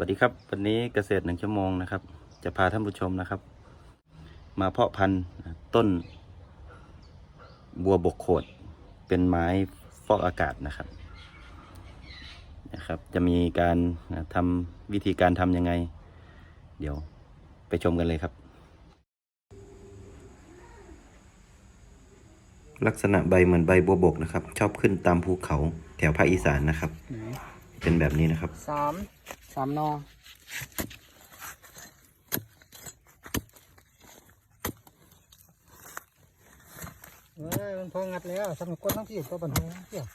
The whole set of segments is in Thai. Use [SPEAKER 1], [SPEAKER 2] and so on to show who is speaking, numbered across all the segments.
[SPEAKER 1] วัสดีครับ วันนี้เกษตรหนึ่งชั่วโมงนะครับ จะพาท่านผู้ชมนะครับ มาเพาะพันธุ์ต้น บัวบกโขด เป็นไม้ฟอกอากาศนะครับนะครับ จะมีการทำวิธีการทำยังไง เดี๋ยวไปชมกันเลยครับ ลักษณะใบเหมือนใบบัวบกนะครับ ชอบขึ้นตามภูเขาแถวภาคอีสานนะครับ เป็นแบบนี้นะครับ
[SPEAKER 2] สามสามนอเอ้ยมันพองัดแล้วสำหรับคนทั้งที่ก็บันทึกเที่ยว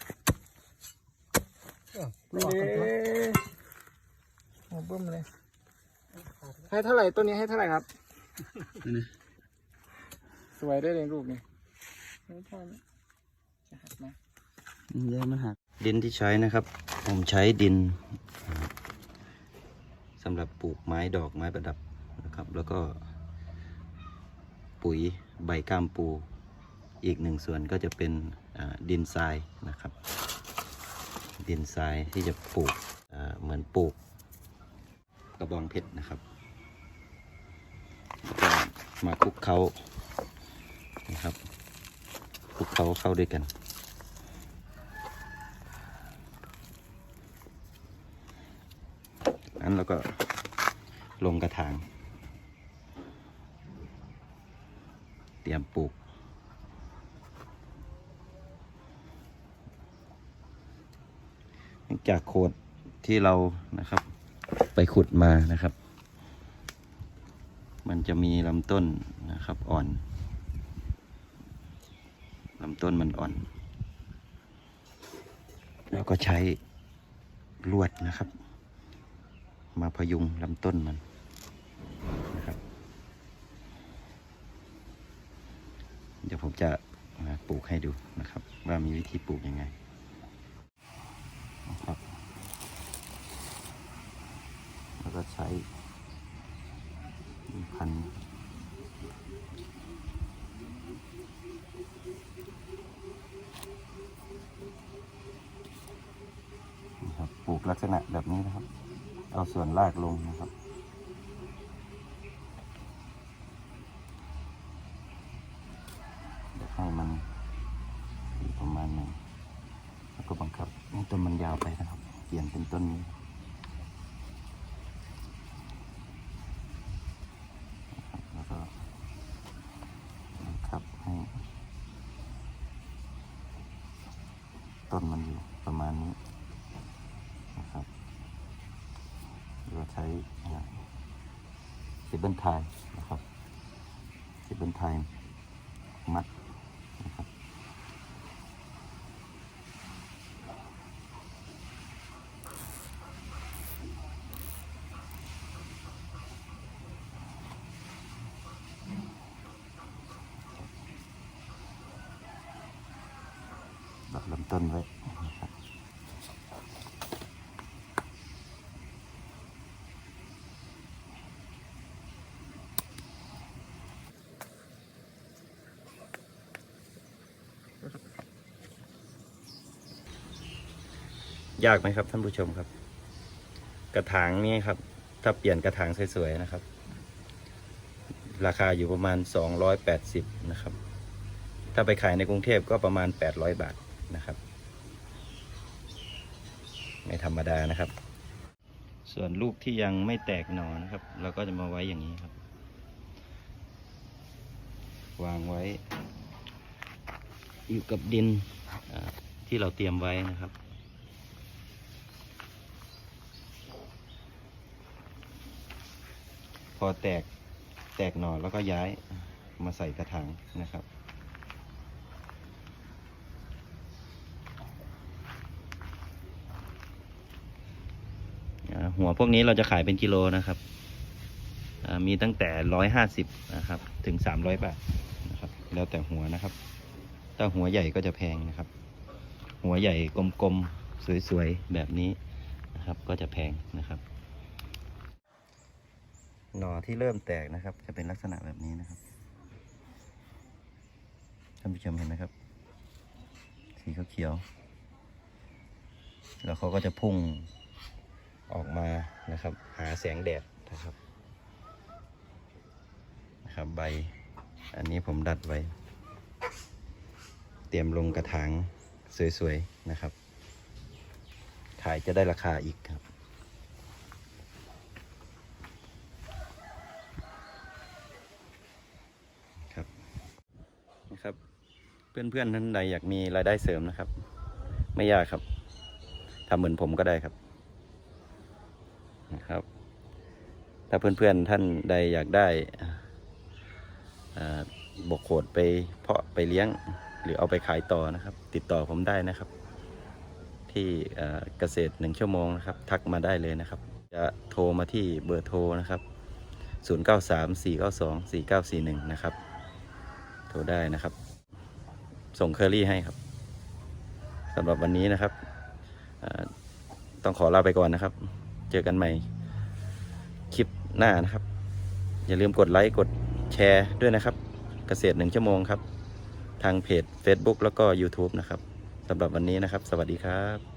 [SPEAKER 2] เที่ยว
[SPEAKER 3] นี่
[SPEAKER 2] ออกกันครับ
[SPEAKER 3] โอ้บึ้มเลยให้เท่าไหร่ตัวนี้ให้เท่าไหร่ครับสวยได้เลยรูปนี้ไม่พอนะจะหักไหม
[SPEAKER 1] เยอะมากดินที่ใช้นะครับ ผมใช้ดิน สำหรับปลูกไม้ดอกไม้ประดับนะครับ แล้วก็ ปุ๋ยใบก้ามปู อีกหนึ่งส่วนก็จะเป็นดินทรายนะครับ ดินทรายที่จะปลูกเหมือนปลูกกระบองเพชรนะครับก็มาคลุกเขานะครับคลุกเขาเข้าด้วยกัน นั้นเราก็ลงกระถาง เตรียมปลูก จากโคดที่เรานะครับ ไปขุดมานะครับ มันจะมีลำต้นนะครับอ่อนลำต้นมันอ่อน แล้วก็ใช้ลวดนะครับ มาพยุงลำต้นมันนะครับ เดี๋ยวผมจะมปลูกให้ดูนะครับ ว่ามีวิธีปลูกยังไงนะครับ แล้วก็ใช้พันธุ์นะครับปลูกลักษณะแบบนี้นะครับ เอาส่วนรากลงนะครับ เดี๋ยวให้มันประมาณหนึ่งแล้วก็บังคับให้ต้นมันยาวไปนะครับ เปลี่ยนเป็นต้นนี้นะครับแล้วก็บังคับให้ ต้นมันอยู่ประมาณนี้นะครับ เราใช้ซิบ เบิลไทยนะครับซิบเบิลไทยมัดนะครับดับลำต้นไว้นะครับ ยากไหมครับ ท่านผู้ชมครับ กระถางนี้ครับ ถ้าเปลี่ยนกระถางสวยๆนะครับ ราคาอยู่ประมาณ 280 นะครับ ถ้าไปขายในกรุงเทพก็ประมาณ 800 บาทนะครับ ไม่ธรรมดานะครับ ส่วนลูกที่ยังไม่แตกหนอนะครับ เราก็จะมาไว้อย่างนี้ครับ วางไว้ อยู่กับดินที่เราเตรียมไว้นะครับ อแตกแตกหน่อแล้วก็ย้ายมาใส่กระถางนะครับ หัวพวกนี้เราจะขายเป็นกิโลนะครับ มีตั้งแต่ร้อยห้าสิบนะครับ ถึงสามร้อยบาทนะครับ แล้วแต่หัวนะครับ ถ้าหัวใหญ่ก็จะแพงนะครับ หัวใหญ่กลมๆ สวยๆ แบบนี้นะครับ ก็จะแพงนะครับ หน่อที่เริ่มแตกนะครับ จะเป็นลักษณะแบบนี้นะครับท่านผู้ชมเห็นนะครับ สีเขียวแล้วเขาก็จะพุ่งออกมานะครับ หาแสงแดดนะครับนะครับใบ อันนี้ผมดัดไว้ เตรียมลงกระถางสวยๆนะครับ ขายจะได้ราคาอีกครับนะครับ เพื่อนๆท่านใดอยากมีรายได้เสริมนะครับ ไม่ยากครับทำเหมือนผมก็ได้ครับนะครับ ถ้าเพื่อนๆท่านใดอยากได้อ่าบกโขดไปเพาะไปเลี้ยง หรือเอาไปขายต่อนะครับ ติดต่อผมได้นะครับ ที่เอ่อเกษตรหนึ่งชั่วโมงนะครับ ทักมาได้เลยนะครับ จะโทรมาที่เบอร์โทรนะครับ 0934924941 นะครับ โทรได้นะครับ ส่งเคอรี่ให้ครับสำหรับวันนี้นะครับ ต้องขอลาไปก่อนนะครับ เจอกันใหม่คลิปหน้านะครับ อย่าลืมกดไลค์กดแชร์ด้วยนะครับ เกษตรหนึ่งชั่วโมงครับ ทางเพจ Facebook แล้วก็ YouTube นะครับสำหรับวันนี้นะครับ สวัสดีครับ